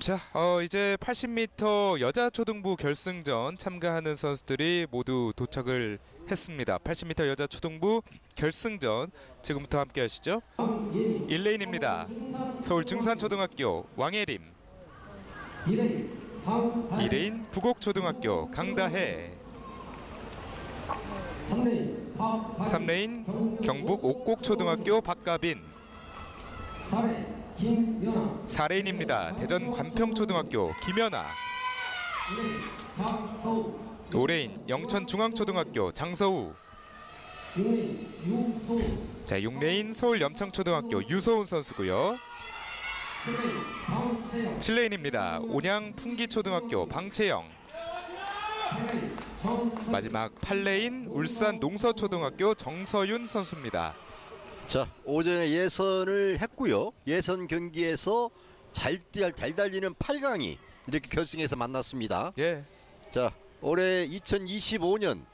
자, 어, 이제 80m 여자 초등부 결승전 참가하는 선수들이 모두 도착을 했습니다. 80m 여자 초등부 결승전 지금부터 함께 하시죠. 1레인입니다. 서울 증산초등학교 왕예림 2레인 부곡초등학교 강다혜 3레인 경북 옥곡초등학교 박가빈 4레인입니다. 대전 관평초등학교 김연아 5레인 영천중앙초등학교 장서우 자 6레인 서울 염창초등학교 유소은 선수고요 7레인입니다. 온양 풍기초등학교 방채영 마지막 8레인 울산 농서초등학교 정서윤 선수입니다. 자 오전에 예선을 했고요. 예선 경기에서 잘, 뛰- 잘 달리는 8강이 이렇게 결승에서 만났습니다. 예. 자 올해 2025년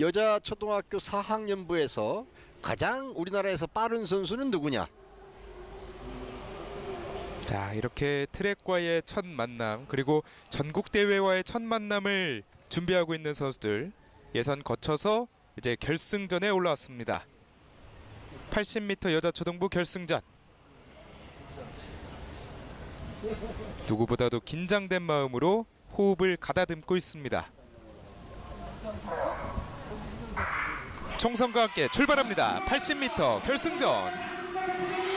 여자 초등학교 4학년부에서 가장 우리나라에서 빠른 선수는 누구냐? 자 이렇게 트랙과의 첫 만남 그리고 전국 대회와의 첫 만남을 준비하고 있는 선수들 예선 거쳐서 이제 결승전에 올라왔습니다. 80m 여자 초등부 결승전 누구보다도 긴장된 마음으로 호흡을 가다듬고 있습니다. 총성과 함께 출발합니다. 80m 결승전.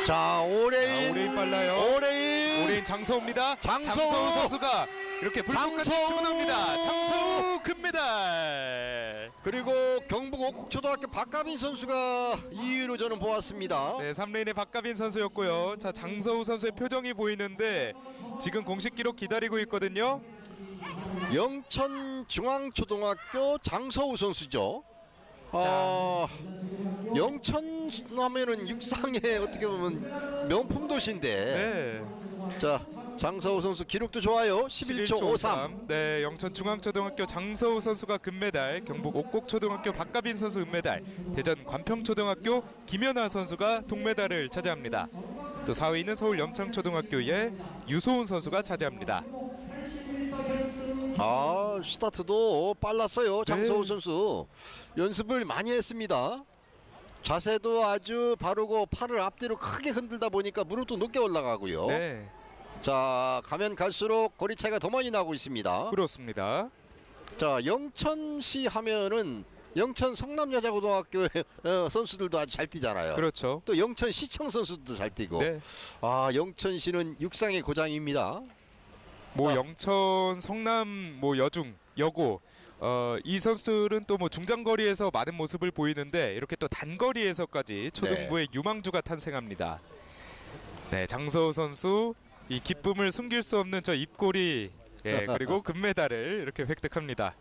자 오레인 아, 오레인 빨라요. 오레인 올해인 장서우입니다. 장서우! 선수가 이렇게 불꽃같이 장서우! 출근합니다. 장서우 금메달. 그리고 경북 옥국초등학교 박가빈 선수가 2위로 저는 보았습니다. 네, 3레인의 박가빈 선수였고요. 자, 장서우 선수의 표정이 보이는데 지금 공식 기록 기다리고 있거든요. 영천 중앙초등학교 장서우 선수죠. 아, 영천 하면은 육상에 어떻게 보면 명품 도시인데. 네. 자, 장서우 선수 기록도 좋아요. 11초 53. 네, 영천 중앙초등학교 장서우 선수가 금메달, 경북 옥곡초등학교 박가빈 선수 은메달, 대전 관평초등학교 김연아 선수가 동메달을 차지합니다. 또 4위는 서울 염창초등학교의 유소은 선수가 차지합니다. 아, 스타트도 빨랐어요. 장서우 네. 선수. 연습을 많이 했습니다. 자세도 아주 바르고 팔을 앞뒤로 크게 흔들다 보니까 무릎도 높게 올라가고요. 네, 자, 가면 갈수록 거리 차이가 더 많이 나고 있습니다. 그렇습니다. 자, 영천시 하면은 영천 성남여자고등학교 어, 선수들도 아주 잘 뛰잖아요. 그렇죠. 또 영천 시청 선수들도 잘 뛰고. 네, 아, 영천시는 육상의 고장입니다. 뭐 아. 영천, 성남, 뭐 여중, 여고 어, 이 선수들은 또 뭐 중장거리에서 많은 모습을 보이는데 이렇게 또 단거리에서까지 초등부의 유망주가 탄생합니다. 네, 장서우 선수 이 기쁨을 숨길 수 없는 저 입꼬리 예, 그리고 금메달을 이렇게 획득합니다.